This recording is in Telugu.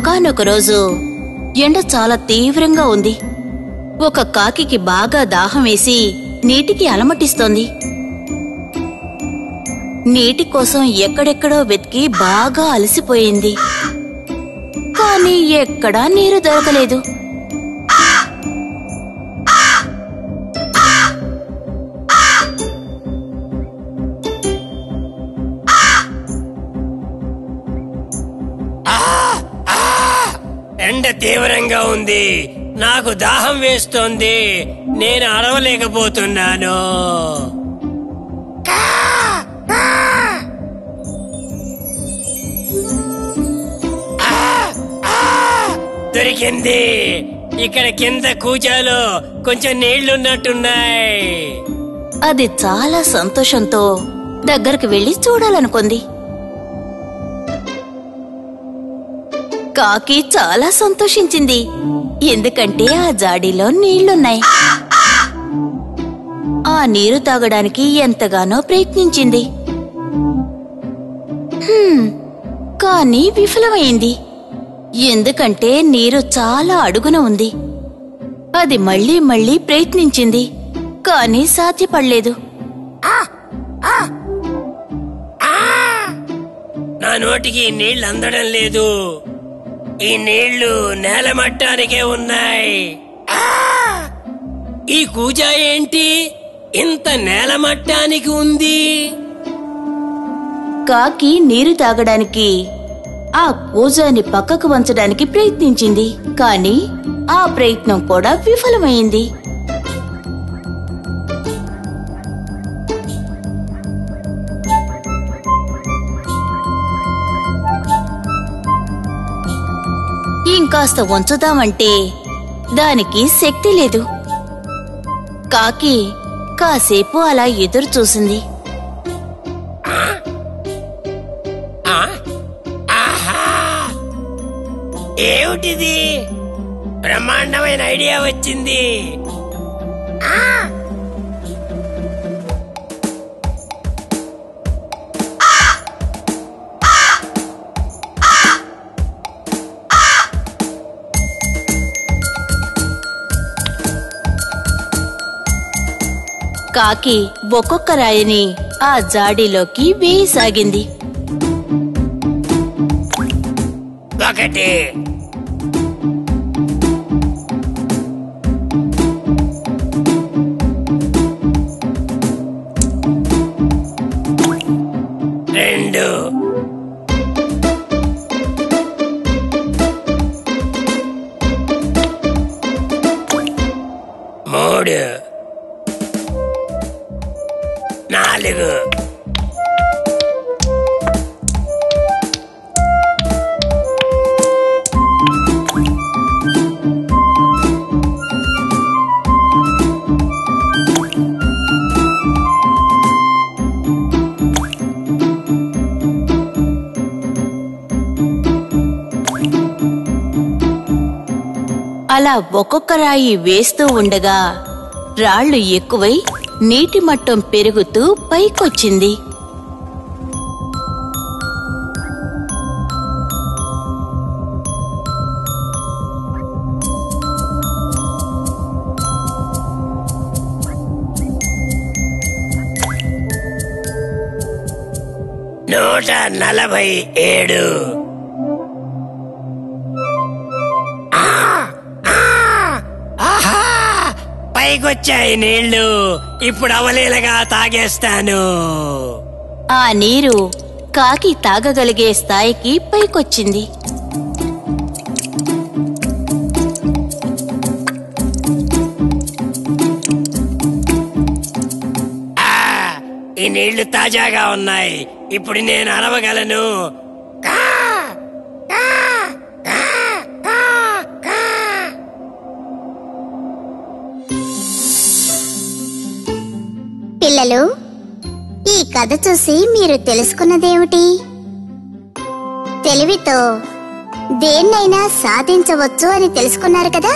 ఒకనొక రోజు ఎండ చాలా తీవ్రంగా ఉంది. ఒక కాకికి బాగా దాహం వేసి నీటికి అలమటిస్తోంది. నీటి కోసం ఎక్కడెక్కడో వెతికి బాగా అలసిపోయింది. కానీ ఎక్కడా నీరు దొరకలేదు. ఎండ తీవ్రంగా ఉంది. నాకు దాహం వేస్తోంది. నేను అరవలేకపోతున్నాను. దొరికింది. ఇక్కడ కింద కూచాలో కొంచెం నీళ్ళున్నట్టున్నాయి. అది చాలా సంతోషంతో దగ్గరకు వెళ్ళి చూడాలనుకుంది. కాకి చాలా సంతోషించింది. ఎందుకంటే ఆ జాడీలో నీళ్ళున్నాయి. ఆ నీరు తాగడానికి ఎంతగానో ప్రయత్నించింది. కాని కానీ విఫలమైంది. ఎందుకంటే నీరు చాలా అడుగున ఉంది. అది మళ్ళీ మళ్ళీ ప్రయత్నించింది కానీ సాధ్యపడలేదు. నా నోటికి నీళ్ళు అందడం లేదు. ఈ నీళ్ళు నేల మట్టానికే ఉన్నాయి. ఈ కూజ ఏంటి? ఇంత నేల మట్టానికి ఉంది. కాకి నీరు తాగడానికి ఆ కూజాని పక్కకు వంచడానికి ప్రయత్నించింది. కానీ ఆ ప్రయత్నం కూడా విఫలమైంది. ఇంకాస్త వంచుదామంటే దానికి శక్తి లేదు కాకి కాసేపు అలా ఎదురు చూసింది ఆ? ఆహా! ఏమిటిది బ్రహ్మాండమైన ఐడియా వచ్చింది కాకి ఒక్కొక్క రాయిని ఆ జాడీలోకి వేయసాగింది. ఒకటి. రెండు. నాలుగు. అలా ఒక్కొక్క రాయి వేస్తూ ఉండగా రాళ్ళు ఎక్కువై నీటి మట్టం పెరుగుతూ పైకొచ్చింది. నూట నలభై ఏడు. పైకొచ్చాయి నీళ్ళు. ఇప్పుడు అవలీలగా తాగేస్తాను. ఆ నీరు కాకి తాగగలిగే స్థాయికి పైకొచ్చింది. ఆ! ఈ నీళ్ళు తాజాగా ఉన్నాయి. ఇప్పుడు నేను అరవగలను. పిల్లలు ఈ కథ చూసి మీరు తెలుసుకున్నదేమిటి? తెలివితో దేన్నైనా సాధించవచ్చు అని తెలుసుకున్నారు కదా?